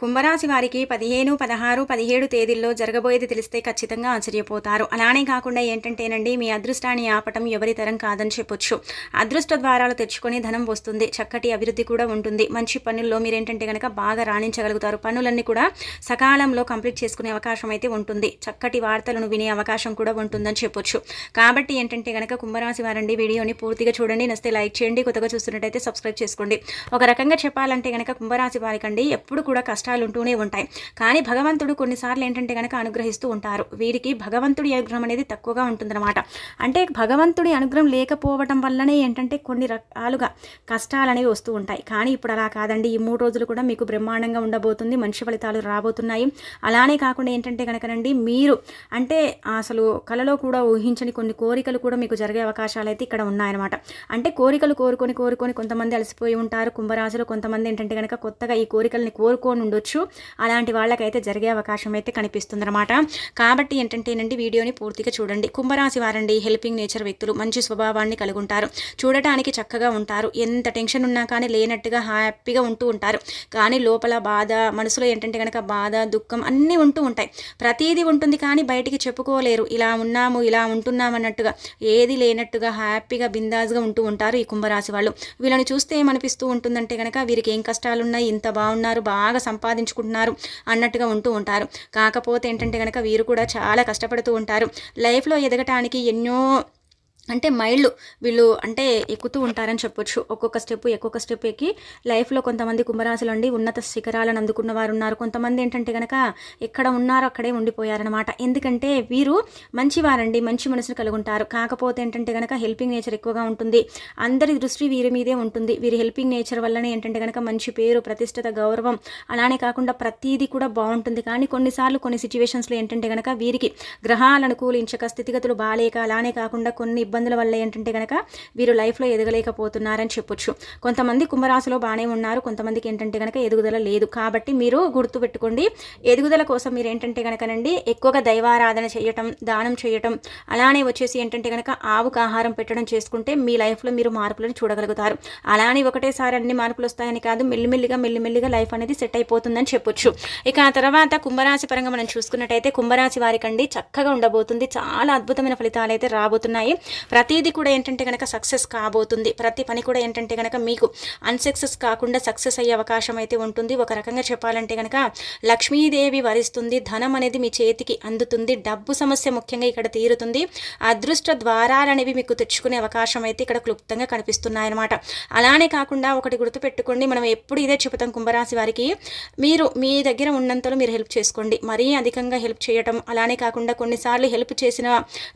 కుంభరాశి వారికి పదిహేను పదహారు పదిహేడు తేదీల్లో జరగబోయేది తెలిస్తే ఖచ్చితంగా ఆశ్చర్యపోతారు. అలానే కాకుండా ఏంటంటేనండి మీ అదృష్టాన్ని ఆపటం ఎవరి తరం కాదని చెప్పొచ్చు. అదృష్ట ద్వారాలు తెచ్చుకొని ధనం వస్తుంది చక్కటి అభివృద్ధి కూడా ఉంటుంది. మంచి పనుల్లో మీరేంటంటే కనుక బాగా రాణించగలుగుతారు. పనులన్నీ కూడా సకాలంలో కంప్లీట్ చేసుకునే అవకాశం అయితే ఉంటుంది. చక్కటి వార్తలను వినే అవకాశం కూడా ఉంటుందని చెప్పొచ్చు. కాబట్టి ఏంటంటే కనుక కుంభరాశి వారండి వీడియోని పూర్తిగా చూడండి. నస్తే లైక్ చేయండి. కొత్తగా చూస్తున్నట్టయితే సబ్స్క్రైబ్ చేసుకోండి. ఒక రకంగా చెప్పాలంటే కనుక కుంభరాశి వారికండి ఎప్పుడు కూడా కష్టం కష్టాలు ఉంటూనే ఉంటాయి. కానీ భగవంతుడు కొన్నిసార్లు ఏంటంటే కనుక అనుగ్రహిస్తూ ఉంటారు. వీరికి భగవంతుడి అనుగ్రహం అనేది తక్కువగా ఉంటుందన్నమాట. అంటే భగవంతుడి అనుగ్రహం లేకపోవటం వల్లనే ఏంటంటే కొన్ని రకాలుగా కష్టాలు అనేవి వస్తూ ఉంటాయి. కానీ ఇప్పుడు అలా కాదండి. ఈ మూడు రోజులు కూడా మీకు బ్రహ్మాండంగా ఉండబోతుంది. మంచి ఫలితాలు రాబోతున్నాయి. అలానే కాకుండా ఏంటంటే కనుకనండి మీరు అంటే అసలు కలలో కూడా ఊహించని కొన్ని కోరికలు కూడా మీకు జరిగే అవకాశాలు అయితే ఇక్కడ ఉన్నాయన్నమాట. అంటే కోరికలు కోరుకొని కోరుకొని కొంతమంది అలసిపోయి ఉంటారు. కుంభరాశులు కొంతమంది ఏంటంటే కనుక కొత్తగా ఈ కోరికల్ని కోరుకొని ఉండొచ్చు. అలాంటి వాళ్ళకైతే జరిగే అవకాశం అయితే కనిపిస్తుంది అనమాట కాబట్టి ఏంటంటేనండి వీడియోని పూర్తిగా చూడండి. కుంభరాశి వారండి హెల్పింగ్ నేచర్ వ్యక్తులు మంచి స్వభావాన్ని కలిగి ఉంటారు చూడటానికి చక్కగా ఉంటారు. ఎంత టెన్షన్ ఉన్నా కానీ లేనట్టుగా హ్యాపీగా ఉంటూ ఉంటారు. కానీ లోపల బాధ మనసులో ఏంటంటే కనుక బాధ దుఃఖం అన్నీ ఉంటూ ఉంటాయి. ప్రతీది ఉంటుంది కానీ బయటికి చెప్పుకోలేరు. ఇలా ఉన్నాము ఇలా ఉంటున్నాం అన్నట్టుగా ఏది లేనట్టుగా హ్యాపీగా బిందాజ్గా ఉంటూ ఉంటారు ఈ కుంభరాశి వాళ్ళు. వీళ్ళని చూస్తే ఏమనిపిస్తూ ఉంటుందంటే కనుక వీరికి ఏం కష్టాలు ఉన్నాయి ఇంత బాగున్నారు బాగా సంపాదించుకుంటున్నారు అన్నట్టుగా ఉంటూ ఉంటారు. కాకపోతే ఏంటంటే కనుక వీరు కూడా చాలా కష్టపడుతూ ఉంటారు. లైఫ్లో ఎదగటానికి ఎన్నో అంటే మైళ్ళు వీళ్ళు అంటే ఎక్కుతూ ఉంటారని చెప్పొచ్చు. ఒక్కొక్క స్టెప్ ఒక్కొక్క స్టెప్ ఎక్కి లైఫ్లో కొంతమంది కుంభరాశులు అండి ఉన్నత శిఖరాలను అందుకున్న వారు ఉన్నారు. కొంతమంది ఏంటంటే కనుక ఎక్కడ ఉన్నారో అక్కడే ఉండిపోయారనమాట ఎందుకంటే వీరు మంచివారండి మంచి మనసును కలిగి ఉంటారు కాకపోతే ఏంటంటే కనుక హెల్పింగ్ నేచర్ ఎక్కువగా ఉంటుంది. అందరి దృష్టి వీరి మీదే ఉంటుంది. వీరి హెల్పింగ్ నేచర్ వల్లనే ఏంటంటే కనుక మంచి పేరు ప్రతిష్టత గౌరవం అలానే కాకుండా ప్రతీది కూడా బాగుంటుంది. కానీ కొన్నిసార్లు కొన్ని సిచ్యువేషన్స్లో ఏంటంటే కనుక వీరికి గ్రహాలు అనుకూలించక స్థితిగతులు బాగాలేక అలానే కాకుండా కొన్ని ఇబ్బందుల వల్ల ఏంటంటే కనుక వీరు లైఫ్లో ఎదగలేకపోతున్నారని చెప్పొచ్చు. కొంతమంది కుంభరాశిలో బాగానే ఉన్నారు కొంతమందికి ఏంటంటే కనుక ఎదుగుదల లేదు. కాబట్టి మీరు గుర్తు పెట్టుకోండి ఎదుగుదల కోసం మీరు ఏంటంటే కనుకనండి ఎక్కువగా దైవారాధన చేయటం దానం చేయటం అలానే వచ్చేసి ఏంటంటే కనుక ఆవుకు ఆహారం పెట్టడం చేసుకుంటే మీ లైఫ్లో మీరు మార్పులను చూడగలుగుతారు. అలానే ఒకటేసారి అన్ని మార్పులు వస్తాయని కాదు మెల్లిమెల్లిగా మెల్లిమెల్లిగా లైఫ్ అనేది సెట్ అయిపోతుందని చెప్పొచ్చు. ఇక ఆ తర్వాత కుంభరాశి పరంగా మనం చూసుకున్నట్టయితే కుంభరాశి వారికండి చక్కగా ఉండబోతుంది. చాలా అద్భుతమైన ఫలితాలు అయితే రాబోతున్నాయి. ప్రతిదీ కూడా ఏంటంటే కనుక సక్సెస్ కాబోతుంది. ప్రతి పని కూడా ఏంటంటే కనుక మీకు అన్సక్సెస్ కాకుండా సక్సెస్ అయ్యే అవకాశం అయితే ఉంటుంది. ఒక రకంగా చెప్పాలంటే కనుక లక్ష్మీదేవి వరిస్తుంది. ధనం అనేది మీ చేతికి అందుతుంది. డబ్బు సమస్య ముఖ్యంగా ఇక్కడ తీరుతుంది. అదృష్ట ద్వారాలనేవి మీకు తెచ్చుకునే అవకాశం అయితే ఇక్కడ క్లుప్తంగా కనిపిస్తున్నాయన్నమాట. అలానే కాకుండా ఒకటి గుర్తుపెట్టుకోండి. మనం ఎప్పుడు ఇదే చెబుతాం కుంభరాశి వారికి. మీరు మీ దగ్గర ఉన్నంతలో మీరు హెల్ప్ చేసుకోండి. మరీ అధికంగా హెల్ప్ చేయటం అలానే కాకుండా కొన్నిసార్లు హెల్ప్ చేసిన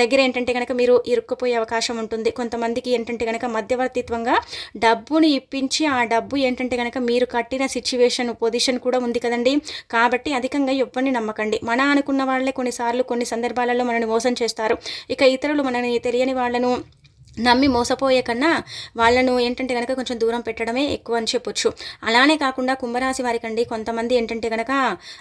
దగ్గర ఏంటంటే కనుక మీరు ఇరుక్కుపోయి అవకాశం ఉంటుంది. కొంతమందికి ఏంటంటే కనుక మధ్యవర్తిత్వంగా డబ్బుని ఇప్పించి ఆ డబ్బు ఏంటంటే కనుక మీరు కట్టిన సిచ్యువేషన్ పొజిషన్ కూడా ఉంది కదండి. కాబట్టి అధికంగా ఎవరిని నమ్మకండి. మన అనుకున్న వాళ్ళే కొన్నిసార్లు కొన్ని సందర్భాలలో మనల్ని మోసం చేస్తారు. ఇక ఇతరులు మనని తెలియని వాళ్ళను నమ్మి మోసపోయే కన్నా వాళ్ళను ఏంటంటే కనుక కొంచెం దూరం పెట్టడమే ఎక్కువ అని చెప్పొచ్చు. అలానే కాకుండా కుంభరాశి వారికి అండి కొంతమంది ఏంటంటే కనుక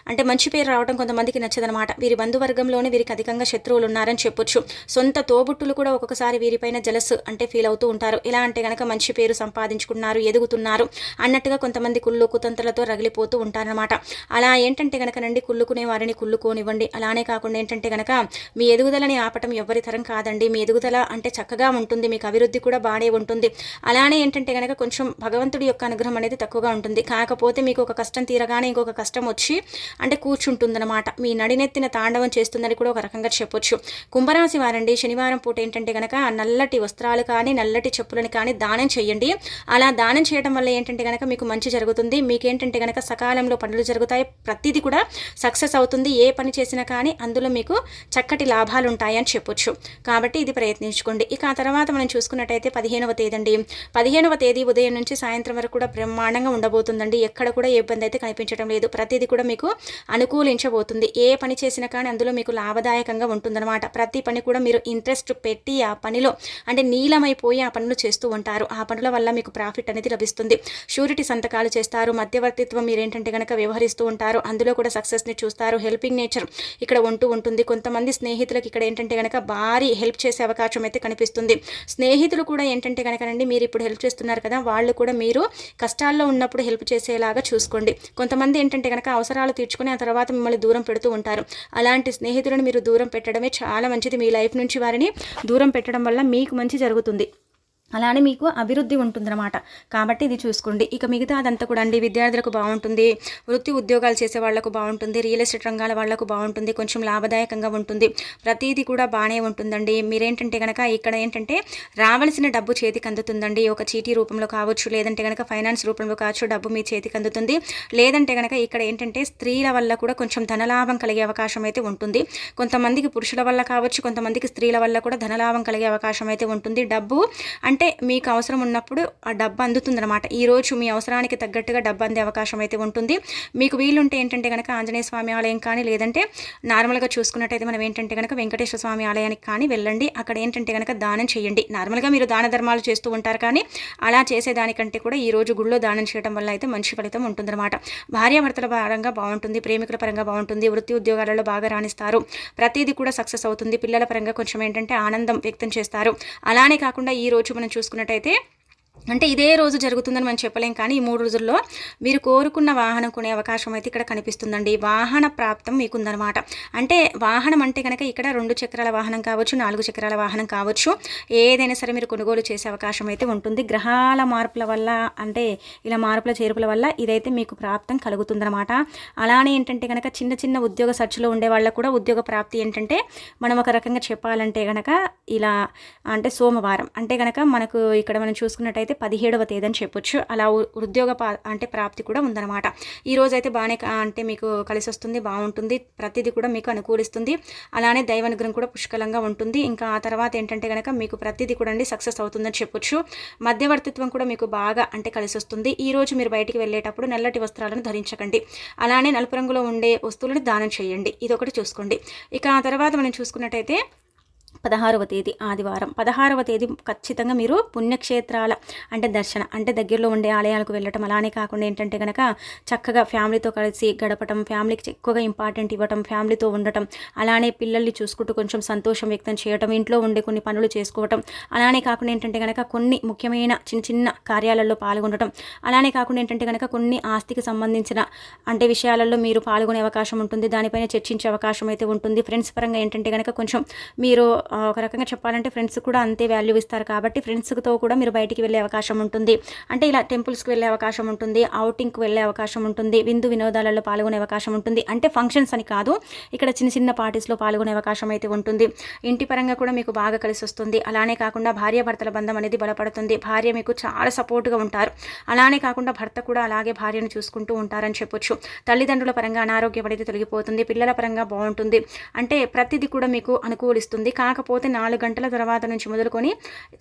అంటే మంచి పేరు రావడం కొంతమందికి నచ్చదనమాట. వీరి బంధువర్గంలోనే వీరికి అధికంగా శత్రువులు ఉన్నారని చెప్పొచ్చు. సొంత తోబుట్టులు కూడా ఒక్కొక్కసారి వీరిపైన జలస్ అంటే ఫీల్ అవుతూ ఉంటారు. ఎలా అంటే కనుక మంచి పేరు సంపాదించుకున్నారు ఎదుగుతున్నారు అన్నట్టుగా కొంతమంది కుళ్ళు కుతంత్రలతో రగిలిపోతూ ఉంటారనమాట అలా ఏంటంటే కనుక నండి కుళ్ళుకునే వారిని కుళ్ళుకోనివ్వండి. అలానే కాకుండా ఏంటంటే కనుక మీ ఎదుగుదలని ఆపటం ఎవరి తరం కాదండి. మీ ఎదుగుదల అంటే చక్కగా ఉంటుంది. ఉంటుంది మీకు అభివృద్ధి కూడా బాగానే ఉంటుంది. అలానే ఏంటంటే కనుక కొంచెం భగవంతుడి యొక్క అనుగ్రహం అనేది తక్కువగా ఉంటుంది. కాకపోతే మీకు ఒక కష్టం తీరగానే ఇంకొక కష్టం వచ్చి అంటే కూర్చుంటుందన్నమాట. మీ నడినెత్తిన తాండవం చేస్తుందని కూడా ఒక రకంగా చెప్పొచ్చు. కుంభరాశి వారండి శనివారం పూట ఏంటంటే కనుక నల్లటి వస్త్రాలు కానీ నల్లటి చెప్పులను కానీ దానం చేయండి. అలా దానం చేయడం వల్ల ఏంటంటే కనుక మీకు మంచి జరుగుతుంది. మీకేంటంటే కనుక సకాలంలో పనులు జరుగుతాయి. ప్రతిదీ కూడా సక్సెస్ అవుతుంది. ఏ పని చేసినా కానీ అందులో మీకు చక్కటి లాభాలు ఉంటాయని చెప్పొచ్చు. కాబట్టి ఇది ప్రయత్నించుకోండి. ఇక ఆ తర్వాత మనం చూసుకున్నట్టయితే పదిహేనవ తేదీ అండి. పదిహేనవ తేదీ ఉదయం నుంచి సాయంత్రం వరకు కూడా బ్రహ్మాండంగా ఉండబోతుందండి. ఎక్కడ కూడా ఏ ఇబ్బంది అయితే కనిపించడం లేదు. ప్రతిదీ కూడా మీకు అనుకూలించబోతుంది. ఏ పని చేసినా కానీ అందులో మీకు లాభదాయకంగా ఉంటుందన్నమాట. ప్రతి పని కూడా మీరు ఇంట్రెస్ట్ పెట్టి ఆ పనిలో అంటే నీలమైపోయి ఆ పనులు చేస్తూ ఉంటారు. ఆ పనుల వల్ల మీకు ప్రాఫిట్ అనేది లభిస్తుంది. షూరిటీ సంతకాలు చేస్తారు. మధ్యవర్తిత్వం మీరేంటంటే కనుక వ్యవహరిస్తూ ఉంటారు. అందులో కూడా సక్సెస్ని చూస్తారు. హెల్పింగ్ నేచర్ ఇక్కడ ఉంటూ ఉంటుంది. కొంతమంది స్నేహితులకు ఇక్కడ ఏంటంటే కనుక భారీ హెల్ప్ చేసే అవకాశం అయితే కనిపిస్తుంది. స్నేహితులు కూడా ఏంటంటే కనుకనండి మీరు ఇప్పుడు హెల్ప్ చేస్తున్నారు కదా వాళ్ళు కూడా మీరు కష్టాల్లో ఉన్నప్పుడు హెల్ప్ చేసేలాగా చూసుకోండి. కొంతమంది ఏంటంటే కనుక అవసరాలు తీర్చుకుని ఆ తర్వాత మిమ్మల్ని దూరం పెడుతూ ఉంటారు. అలాంటి స్నేహితులను మీరు దూరం పెట్టడమే చాలా మంచిది. మీ లైఫ్ నుంచి వారిని దూరం పెట్టడం వల్ల మీకు మంచి జరుగుతుంది. అలానే మీకు అభివృద్ధి ఉంటుందన్నమాట. కాబట్టి ఇది చూసుకోండి. ఇక మిగతా అదంతా కూడా అండి. విద్యార్థులకు బాగుంటుంది. వృత్తి ఉద్యోగాలు చేసే వాళ్ళకు బాగుంటుంది. రియల్ ఎస్టేట్ రంగాల వాళ్ళకు బాగుంటుంది. కొంచెం లాభదాయకంగా ఉంటుంది. ప్రతిదీ కూడా బాగానే ఉంటుందండి. మీరేంటంటే కనుక ఇక్కడ ఏంటంటే రావాల్సిన డబ్బు చేతికి అందుతుందండి. ఒక చీటీ రూపంలో కావచ్చు లేదంటే కనుక ఫైనాన్స్ రూపంలో కావచ్చు డబ్బు మీ చేతికి అందుతుంది. లేదంటే కనుక ఇక్కడ ఏంటంటే స్త్రీల వల్ల కూడా కొంచెం ధనలాభం కలిగే అవకాశం అయితే ఉంటుంది. కొంతమందికి పురుషుల వల్ల కావచ్చు కొంతమందికి స్త్రీల వల్ల కూడా ధనలాభం కలిగే అవకాశం అయితే ఉంటుంది. డబ్బు అంటే అంటే మీకు అవసరం ఉన్నప్పుడు ఆ డబ్బు అందుతుందన్నమాట. ఈరోజు మీ అవసరానికి తగ్గట్టుగా డబ్బు అందే అవకాశం అయితే ఉంటుంది. మీకు వీలుంటే ఏంటంటే కనుక ఆంజనేయ స్వామి ఆలయం కానీ లేదంటే నార్మల్గా చూసుకున్నట్టయితే మనం ఏంటంటే కనుక వెంకటేశ్వర స్వామి ఆలయానికి కానీ వెళ్ళండి. అక్కడ ఏంటంటే కనుక దానం చేయండి. నార్మల్గా మీరు దాన ధర్మాలు చేస్తూ ఉంటారు కానీ అలా చేసేదానికంటే కూడా ఈ రోజు గుళ్ళో దానం చేయడం వల్ల అయితే మంచి ఫలితం ఉంటుందన్నమాట. భార్యాభర్తల పరంగా బాగుంటుంది ప్రేమికుల పరంగా బాగుంటుంది వృత్తి ఉద్యోగాలలో బాగా రాణిస్తారు. ప్రతిదీ కూడా సక్సెస్ అవుతుంది. పిల్లల పరంగా కొంచెం ఏంటంటే ఆనందం వ్యక్తం చేస్తారు. అలానే కాకుండా ఈ రోజు మనం చూసుకున్నట్టయితే అంటే ఇదే రోజు జరుగుతుందని మనం చెప్పలేం కానీ ఈ మూడు రోజుల్లో మీరు కోరుకున్న వాహనం కొనే అవకాశం అయితే ఇక్కడ కనిపిస్తుందండి. వాహన ప్రాప్తం మీకుందనమాట అంటే వాహనం అంటే కనుక ఇక్కడ రెండు చక్రాల వాహనం కావచ్చు నాలుగు చక్రాల వాహనం కావచ్చు. ఏదైనా సరే మీరు కొనుగోలు చేసే అవకాశం అయితే ఉంటుంది. గ్రహాల మార్పుల వల్ల అంటే ఇలా మార్పుల చేర్పుల వల్ల ఇదైతే మీకు ప్రాప్తం కలుగుతుందనమాట అలానే ఏంటంటే కనుక చిన్న చిన్న ఉద్యోగ సర్చ్లో ఉండే వాళ్ళకు కూడా ఉద్యోగ ప్రాప్తి ఏంటంటే మనం ఒక రకంగా చెప్పాలంటే కనుక ఇలా అంటే సోమవారం. అంటే కనుక మనకు ఇక్కడ మనం చూసుకున్నట్టయితే అయితే పదిహేడవ తేదీ అని చెప్పొచ్చు. అలా ఉద్యోగ అంటే ప్రాప్తి కూడా ఉందన్నమాట. ఈ అయితే బాగానే అంటే మీకు కలిసి వస్తుంది బాగుంటుంది ప్రతిదీ కూడా మీకు అనుకూలిస్తుంది. అలానే దైవానుగ్రహం కూడా పుష్కలంగా ఉంటుంది. ఇంకా ఆ తర్వాత ఏంటంటే కనుక మీకు ప్రతిదీ కూడా అండి సక్సెస్ అవుతుందని చెప్పొచ్చు. మధ్యవర్తిత్వం కూడా మీకు బాగా అంటే కలిసి వస్తుంది ఈరోజు మీరు బయటికి వెళ్ళేటప్పుడు నల్లటి వస్త్రాలను ధరించకండి. అలానే నలుపు రంగులో ఉండే వస్తువులను దానం చేయండి. ఇది ఒకటి చూసుకోండి. ఇక ఆ తర్వాత మనం చూసుకున్నట్టయితే పదహారవ తేదీ ఆదివారం. పదహారవ తేదీ ఖచ్చితంగా మీరు పుణ్యక్షేత్రాల అంటే దర్శన అంటే దగ్గరలో ఉండే ఆలయాలకు వెళ్ళటం అలానే కాకుండా ఏంటంటే కనుక చక్కగా ఫ్యామిలీతో కలిసి గడపటం ఫ్యామిలీకి ఎక్కువగా ఇంపార్టెంట్ ఇవ్వటం ఫ్యామిలీతో ఉండటం అలానే పిల్లల్ని చూసుకుంటూ కొంచెం సంతోషం వ్యక్తం చేయటం ఇంట్లో ఉండే కొన్ని పనులు చేసుకోవటం అలానే కాకుండా ఏంటంటే కనుక కొన్ని ముఖ్యమైన చిన్న చిన్న కార్యాలలో పాల్గొనటం అలానే కాకుండా ఏంటంటే కనుక కొన్ని ఆస్తికి సంబంధించిన అంటే విషయాలలో మీరు పాల్గొనే అవకాశం ఉంటుంది. దానిపైన చర్చించే అవకాశం అయితే ఉంటుంది. ఫ్రెండ్స్ పరంగా ఏంటంటే కనుక కొంచెం మీరు ఒక రకంగా చెప్పాలంటే ఫ్రెండ్స్ కూడా అంతే వాల్యూ ఇస్తారు కాబట్టి ఫ్రెండ్స్తో కూడా మీరు బయటికి వెళ్ళే అవకాశం ఉంటుంది. అంటే ఇలా టెంపుల్స్కి వెళ్ళే అవకాశం ఉంటుంది అవుటింగ్కి వెళ్ళే అవకాశం ఉంటుంది విందు వినోదాలలో పాల్గొనే అవకాశం ఉంటుంది. అంటే ఫంక్షన్స్ అని కాదు ఇక్కడ చిన్న చిన్న పార్టీస్లో పాల్గొనే అవకాశం అయితే ఉంటుంది. ఇంటి పరంగా కూడా మీకు బాగా కలిసి వస్తుంది. అలానే కాకుండా భార్య భర్తల బంధం అనేది బలపడుతుంది. భార్య మీకు చాలా సపోర్ట్గా ఉంటారు. అలానే కాకుండా భర్త కూడా అలాగే భార్యను చూసుకుంటూ ఉంటారని చెప్పొచ్చు. తల్లిదండ్రుల పరంగా అనారోగ్యం అనేది తొలగిపోతుంది. పిల్లల పరంగా బాగుంటుంది. అంటే ప్రతిదీ కూడా మీకు అనుకూలిస్తుంది. కా కాకపోతే నాలుగు గంటల తర్వాత నుంచి మొదలుకొని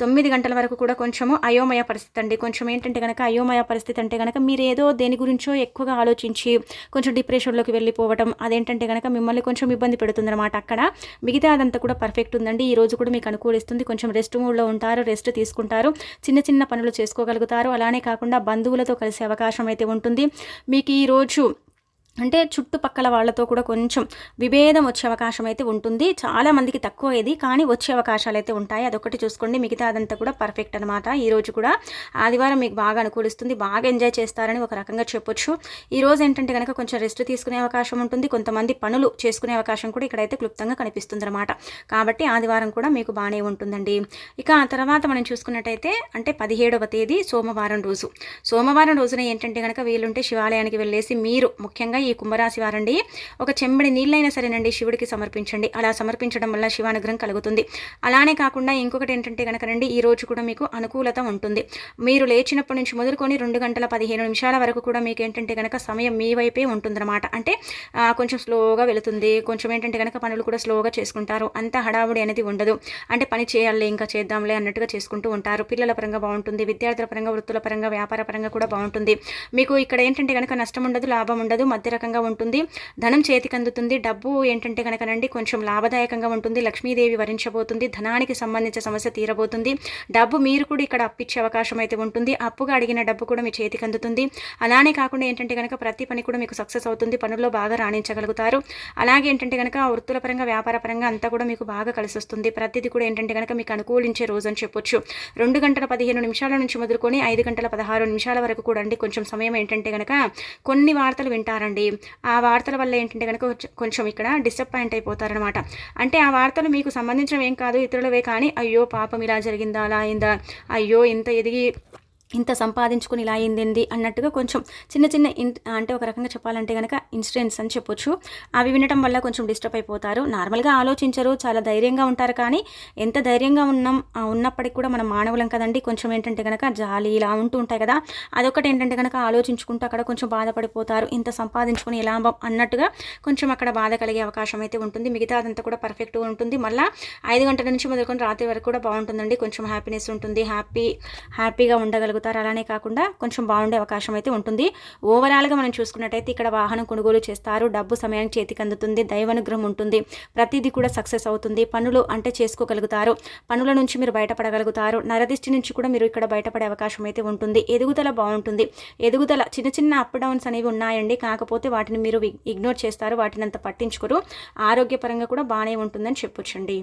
తొమ్మిది గంటల వరకు కూడా కొంచెము అయోమయ పరిస్థితి అండి. కొంచెం ఏంటంటే కనుక అయోమయ పరిస్థితి అంటే కనుక మీరు ఏదో దేని గురించో ఎక్కువగా ఆలోచించి కొంచెం డిప్రెషన్లోకి వెళ్ళిపోవడం అదేంటంటే కనుక మిమ్మల్ని కొంచెం ఇబ్బంది పెడుతుందన్నమాట అక్కడ. మిగతా అదంతా కూడా పర్ఫెక్ట్ ఉందండి. ఈ రోజు కూడా మీకు అనుకూలిస్తుంది. కొంచెం రెస్ట్ మూడ్లో ఉంటారు రెస్ట్ తీసుకుంటారు చిన్న చిన్న పనులు చేసుకోగలుగుతారు. అలానే కాకుండా బంధువులతో కలిసే అవకాశం అయితే ఉంటుంది. మీకు ఈరోజు అంటే చుట్టుపక్కల వాళ్ళతో కూడా కొంచెం విభేదం వచ్చే అవకాశం అయితే ఉంటుంది. చాలా మందికి తక్కువ ఇది కానీ వచ్చే అవకాశాలు అయితే ఉంటాయి. అదొకటి చూసుకోండి. మిగతా అదంతా కూడా పర్ఫెక్ట్ అనమాట ఈరోజు కూడా ఆదివారం మీకు బాగా అనుకూలిస్తుంది. బాగా ఎంజాయ్ చేస్తారని ఒక రకంగా చెప్పొచ్చు. ఈరోజు ఏంటంటే కనుక కొంచెం రెస్ట్ తీసుకునే అవకాశం ఉంటుంది. కొంతమంది పనులు చేసుకునే అవకాశం కూడా ఇక్కడైతే క్లుప్తంగా కనిపిస్తుంది అనమాట కాబట్టి ఆదివారం కూడా మీకు బాగానే ఉంటుందండి. ఇక ఆ తర్వాత మనం చూసుకున్నట్టయితే అంటే పదిహేడవ తేదీ సోమవారం రోజు. సోమవారం రోజున ఏంటంటే కనుక వీలుంటే శివాలయానికి వెళ్ళేసి మీరు ముఖ్యంగా ఈ కుంభరాశి వారండి. ఒక చెంబడి నీళ్ళైనా సరేనండి శివుడికి సమర్పించండి. అలా సమర్పించడం వల్ల శివానుగ్రహం కలుగుతుంది. అలానే కాకుండా ఇంకొకటి ఏంటంటే కనుకనండి ఈ రోజు కూడా మీకు అనుకూలత ఉంటుంది. మీరు లేచినప్పటి నుంచి మొదలుకొని రెండు గంటల పదిహేను నిమిషాల వరకు కూడా మీకు ఏంటంటే కనుక సమయం మీ వైపే ఉంటుందన్నమాట. అంటే కొంచెం స్లోగా వెళుతుంది. కొంచెం ఏంటంటే కనుక పనులు కూడా స్లోగా చేసుకుంటారు. అంత హడావుడి అనేది ఉండదు. అంటే పని చేయాలి ఇంకా చేద్దాంలే అన్నట్టుగా చేసుకుంటూ ఉంటారు. పిల్లల పరంగా బాగుంటుంది. విద్యార్థుల పరంగా వృత్తుల పరంగా వ్యాపార పరంగా కూడా బాగుంటుంది. మీకు ఇక్కడ ఏంటంటే కనుక నష్టం ఉండదు లాభం ఉండదు. మధ్య రకంగా ఉంటుంది. ధనం చేతికి అందుతుంది. డబ్బు ఏంటంటే కనుకనండి కొంచెం లాభదాయకంగా ఉంటుంది. లక్ష్మీదేవి వరించబోతుంది. ధనానికి సంబంధించిన సమస్య తీరబోతుంది. డబ్బు మీరు కూడా ఇక్కడ అప్పిచ్చే అవకాశం అయితే ఉంటుంది. అప్పుగా అడిగిన డబ్బు కూడా మీ చేతికి అందుతుంది. అలానే కాకుండా ఏంటంటే కనుక ప్రతి పని కూడా మీకు సక్సెస్ అవుతుంది. పనుల్లో బాగా రాణించగలుగుతారు. అలాగే ఏంటంటే కనుక వృత్తుల పరంగా వ్యాపార పరంగా అంతా కూడా మీకు బాగా కలిసి వస్తుంది. ప్రతిదీ కూడా ఏంటంటే కనుక మీకు అనుకూలించే రోజు అని చెప్పొచ్చు. రెండు గంటల పదిహేను నిమిషాల నుంచి మొదలుకొని ఐదు గంటల పదహారు నిమిషాల వరకు కూడా అండి కొంచెం సమయం ఏంటంటే కనుక కొన్ని వార్తలు వింటారండి. ఆ వార్తల వల్ల ఏంటంటే కనుక కొంచెం ఇక్కడ డిసప్పాయింట్ అయిపోతారనమాట అంటే ఆ వార్తలు మీకు సంబంధించినవి ఏం కాదు ఇతరులవే కానీ అయ్యో పాపం ఇలా జరిగిందా అలా అయిందా అయ్యో ఇంత ఎదిగి ఇంత సంపాదించుకుని ఇలా అయింది అన్నట్టుగా కొంచెం చిన్న చిన్న ఇన్ అంటే ఒక రకంగా చెప్పాలంటే కనుక ఇన్సిడెంట్స్ అని చెప్పొచ్చు. అవి వినటం వల్ల కొంచెం డిస్టర్బ్ అయిపోతారు. నార్మల్గా ఆలోచించరు చాలా ధైర్యంగా ఉంటారు కానీ ఎంత ధైర్యంగా ఉన్నాం ఉన్నప్పటికీ కూడా మనం మానవులం కదండి. కొంచెం ఏంటంటే కనుక జాలి ఇలా ఉంటూ ఉంటాయి కదా. అదొకటి ఏంటంటే కనుక ఆలోచించుకుంటూ అక్కడ కొంచెం బాధపడిపోతారు. ఇంత సంపాదించుకుని ఎలా అన్నట్టుగా కొంచెం అక్కడ బాధ కలిగే అవకాశం అయితే ఉంటుంది. మిగతా అదంతా కూడా పర్ఫెక్ట్గా ఉంటుంది. మళ్ళీ ఐదు గంటల నుంచి మొదలుకొని రాత్రి వరకు కూడా బాగుంటుందండి. కొంచెం హ్యాపీనెస్ ఉంటుంది. హ్యాపీ హ్యాపీగా ఉండగలుగుతారు అవుతారు అలానే కాకుండా కొంచెం బాగుండే అవకాశం అయితే ఉంటుంది. ఓవరాల్గా మనం చూసుకున్నట్టయితే ఇక్కడ వాహనం కొనుగోలు చేస్తారు. డబ్బు సమయానికి చేతికి అందుతుంది. దైవానుగ్రహం ఉంటుంది. ప్రతిదీ కూడా సక్సెస్ అవుతుంది. పనులు అంటే చేసుకోగలుగుతారు. పనుల నుంచి మీరు బయటపడగలుగుతారు. నరదిష్టి నుంచి కూడా మీరు ఇక్కడ బయటపడే అవకాశం అయితే ఉంటుంది. ఎదుగుదల బాగుంటుంది. ఎదుగుదల చిన్న చిన్న అప్ డౌన్స్ అనేవి ఉన్నాయండి. కాకపోతే వాటిని మీరు ఇగ్నోర్ చేస్తారు. వాటిని అంత పట్టించుకోరు. ఆరోగ్యపరంగా కూడా బాగానే ఉంటుందని చెప్పొచ్చండి.